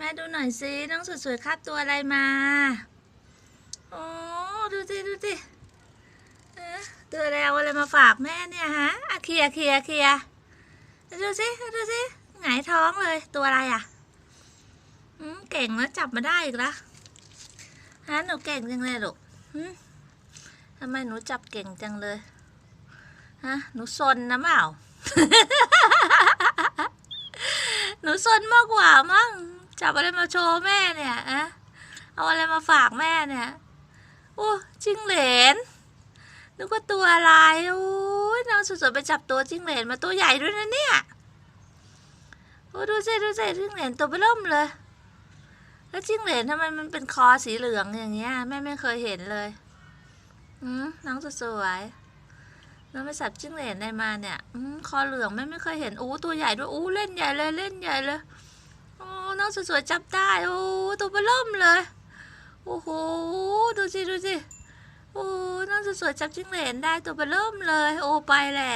แม่ดูหน่อยสิน้องสวยๆคาบตัวอะไรมา โอ้ดูสิดูสิเอ๊ะตัวอะไรเอาอะไรมาฝากแม่เนี่ยฮะอะเคลียร์เคลียร์เคลียดูสิดูสิหงายท้องเลยตัวอะไรอะอืเก่งแล้วจับมาได้อีกละฮะหนูเก่งจังเลยลูกทำไมหนูจับเก่งจังเลยฮะหนูซนนะเปล่าหนูซนมากกว่ามั้ง จับอะไรมาโชว์แม่เนี่ยอะเอาอะไรมาฝากแม่เนี่ยโอ้จิ้งเหลนนึกว่าตัวอะไรโอ้ยน้องสดๆไปจับตัวจิ้งเหลนมาตัวใหญ่ด้วยนะเนี่ยโอ้ดูสิดูสิจิ้งเหลนตัวเบิ่มเลย แล้วจิ้งเหลนทำไมมันเป็นคอสีเหลืองอย่างเงี้ยแม่ไม่เคยเห็นเลยอืมน้องสวยๆน้องไปสับจิ้งเหลนได้มาเนี่ยอืมคอเหลืองแม่ไม่เคยเห็นอู้ตัวใหญ่ด้วยอู้เล่นใหญ่เลยเล่นใหญ่เลย อ้น้องสวยๆจับได้ โอ้ตัวเบิ่มเลย โอ้โห ดูสิ ดูสิ โอ้น้องสวยๆจับจิ้งเหลนได้ตัวเบิ่มเลย โอ้ไปแหละ